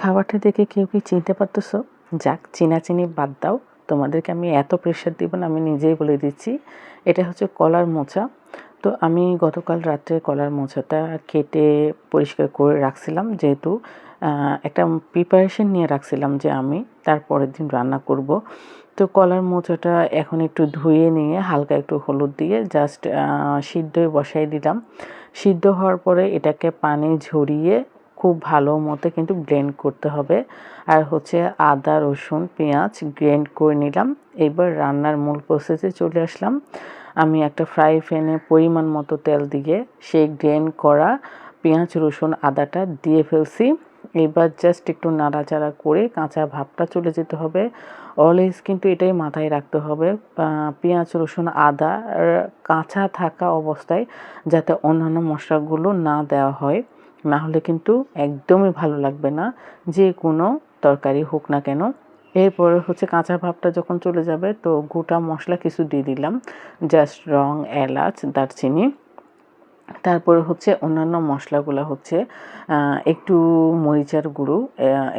খাবারটা দেখে কেউ কি চিনতে পারতেছো? যাক চিনা চিনি বাদ দাও। তোমাদেরকে আমি এত প্রেশার দিব না, আমি নিজেই বলে দিচ্ছি। এটা হচ্ছে কলার মোচা। তো আমি গতকাল রাত্রে কলার মোচাটা কেটে পরিষ্কার করে রাখছিলাম, যেহেতু একটা প্রিপারেশন নিয়ে রাখছিলাম যে আমি তারপরের দিন রান্না করব। তো কলার মোচাটা এখন একটু ধুয়ে নিয়ে হালকা একটু হলুদ দিয়ে জাস্ট সিদ্ধ বসাই দিলাম। সিদ্ধ হওয়ার পরে এটাকে পানি ঝরিয়ে খুব ভালো মতো কিন্তু ব্লেন্ড করতে হবে। আর হচ্ছে আদা, রসুন, পেঁয়াজ গ্রেন্ড করে নিলাম। এবার রান্নার মূল প্রসেসে চলে আসলাম। আমি একটা ফ্রাই প্যানে পরিমাণ মতো তেল দিয়ে সেই গ্রেন্ড করা পেঁয়াজ, রসুন, আদাটা দিয়ে ফেলছি। এবার জাস্ট একটু নাড়াচাড়া করে কাঁচা ভাবটা চলে যেতে হবে। অলওয়েজ কিন্তু এটাই মাথায় রাখতে হবে। পেঁয়াজ, রসুন, আদা কাঁচা থাকা অবস্থায় যাতে অন্যান্য মশলাগুলো না দেওয়া হয়। না হলে কিন্তু একদমই ভালো লাগবে না, যে কোনো তরকারি হোক না কেন। এরপরে হচ্ছে কাঁচা ভাবটা যখন চলে যাবে, তো গোটা মশলা কিছু দিয়ে দিলাম। জাস্ট রং এলাচ, দারচিনি। তারপরে হচ্ছে অন্যান্য মশলাগুলো হচ্ছে একটু মরিচার গুঁড়ো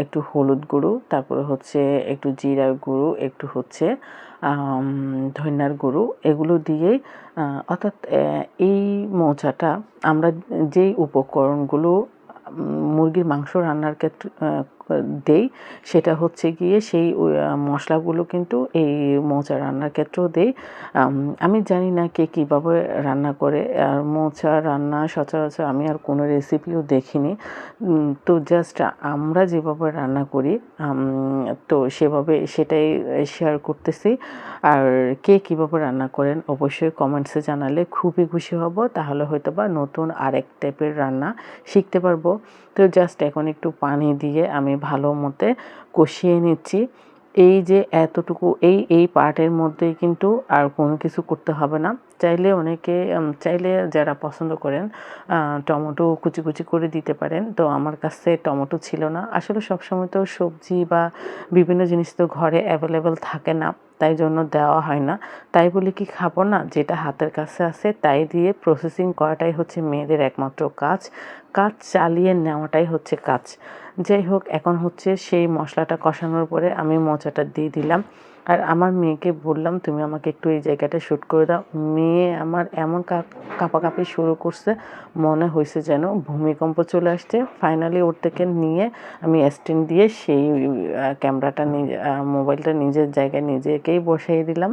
একটু হলুদ গুঁড়ো, তারপরে হচ্ছে একটু জিরার গুঁড়ো, একটু হচ্ছে ধনিয়ার গুঁড়ো, এগুলো দিয়েই অর্থাৎ এই মোচাটা আমরা যেই উপকরণগুলো মুরগির মাংস রান্নার ক্ষেত্রে দেই, সেটা হচ্ছে গিয়ে সেই মশলাগুলো কিন্তু এই মোচা রান্নার ক্ষেত্রেও দেই। আমি জানি না কে কীভাবে রান্না করে, আর মোচা রান্না সচরাচর আমি আর কোনো রেসিপিও দেখিনি। তো জাস্ট আমরা যেভাবে রান্না করি তো সেভাবে সেটাই শেয়ার করতেছি। আর কে কীভাবে রান্না করেন অবশ্যই কমেন্টসে জানালে খুবই খুশি হব, তাহলে হয়তো বা নতুন আরেক টাইপের রান্না শিখতে পারব। তো জাস্ট এখন একটু পানি দিয়ে আমি ভালো মতে কষিয়ে নিচ্ছি। এই যে এতটুকু, এই এই পার্টের মধ্যেই কিন্তু আর কোনো কিছু করতে হবে না। চাইলে অনেকে চাইলে যারা পছন্দ করেন টমেটো কুচি কুচি করে দিতে পারেন। তো আমার কাছে টমেটো ছিল না। আসলে সবসময় তো সবজি বা বিভিন্ন জিনিস তো ঘরে অ্যাভেলেবেল থাকে না, তাই জন্য দেওয়া হয় না। তাই বলে কি খাব না? যেটা হাতের কাছে আছে, তাই দিয়ে প্রসেসিং করাটাই হচ্ছে মেয়েদের একমাত্র কাজ। কাজ চালিয়ে নেওয়াটাই হচ্ছে কাজ। যাই হোক, এখন হচ্ছে সেই মশলাটা কষানোর পরে আমি মোচাটা দিয়ে দিলাম। আর আমার মেয়েকে বললাম, তুমি আমাকে একটু এই জায়গাটা শ্যুট করে দাও। মেয়ে আমার এমন কাঁপাকাঁপি শুরু করছে, মনে হয়েছে যেন ভূমিকম্প চলে আসছে। ফাইনালি ওর থেকে নিয়ে আমি স্ট্যান্ড দিয়ে সেই ক্যামেরাটা নিজে মোবাইলটা নিজের জায়গায় নিজেকেই বসাই দিলাম।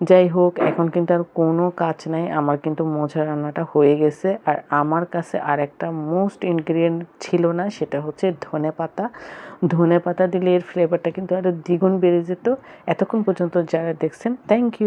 যাই হোক, এখন কিন্তু আর কোনো কাজ নাই। আমার কিন্তু মোছা রান্নাটা হয়ে গেছে। আর আমার কাছে আর একটা মোস্ট ইনগ্রিডিয়েন্ট ছিল না, সেটা হচ্ছে ধনে পাতা। ধনে পাতা দিলে এর ফ্লেভারটা কিন্তু আরও দ্বিগুণ বেড়ে যেত। এতক্ষণ পর্যন্ত যারা দেখছেন থ্যাংক ইউ